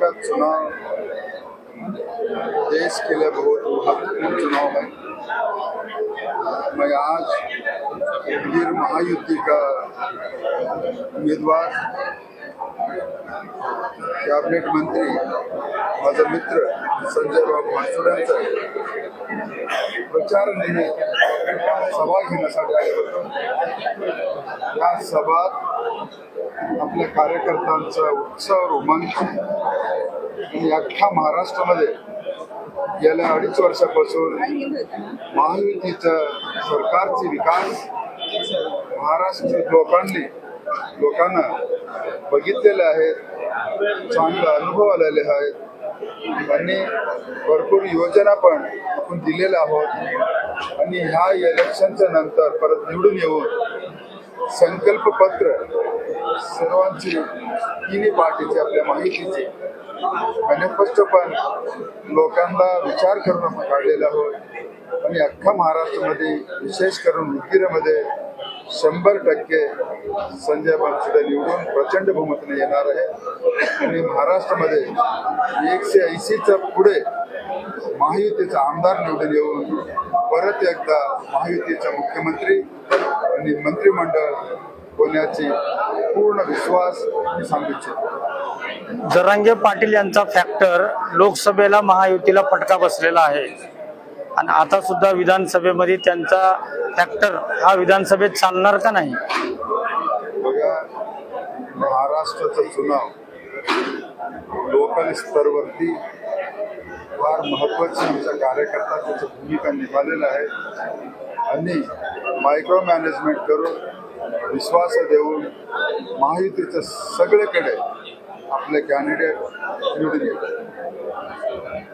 का चुनाव, देश के लिए बहुत महत्वपूर्ण चुनाव है। मैं आज वीर महायुति का उम्मीदवार, कैबिनेट मंत्री, माझा मित्र संजय बाबू मासुड्यांचा प्रचार निमित्त सभा घेण्यासाठी आले सभात आपल्या कार्यकर्त्यांचा उत्सव रोमांच आणि अख्ख्या महाराष्ट्रामध्ये गेल्या अडीच वर्षापासून महायुतीचं सरकारचे विकास महाराष्ट्र लोकांनी लोकांना बघितलेले आहेत चांगला अनुभव आलेले आहेत. आणि भरपूर योजना पण आपण दिलेल्या आहोत. आणि ह्या इलेक्शनच्या नंतर परत निवडून येऊन संकल्पपत्र सर्वांची तिन्ही पार्टीचे आपल्या माहितीचे. मॅनिफेस्टो पण लोकांना विचार करून आपण काढलेला आहोत. आणि अख्खा महाराष्ट्रामध्ये विशेष करून उदगीरमध्ये शंभर टक्के संजय बनसोडे निवडून प्रचंड बहुमतीने येणार आहे. आणि महाराष्ट्रामध्ये एकशे ऐंशीच्या पुढे महायुतीचा आमदार निवडून येऊन परत एकदा महायुतीचा मुख्यमंत्री आणि मंत्रिमंडळ होण्याची पूर्ण विश्वास मी सांगू इच्छितो. जरांगे पाटील यांचा फॅक्टर लोकसभेला महायुतीला फटका बसलेला आहे. आणि आता सुद्धा विधानसभेमध्ये त्यांचा फॅक्टर हा विधानसभेत चालणार का नाही? बघा महाराष्ट्राचा चुनाव लोकल स्तरवरती फार महत्वाची आमचा कार्यकर्ता त्याची भूमिका निभावलेला आहे. आणि मायक्रो मॅनेजमेंट करून विश्वास देऊन महायुतीचं सगळीकडे आपले कॅन्डिडेट निवडून येतात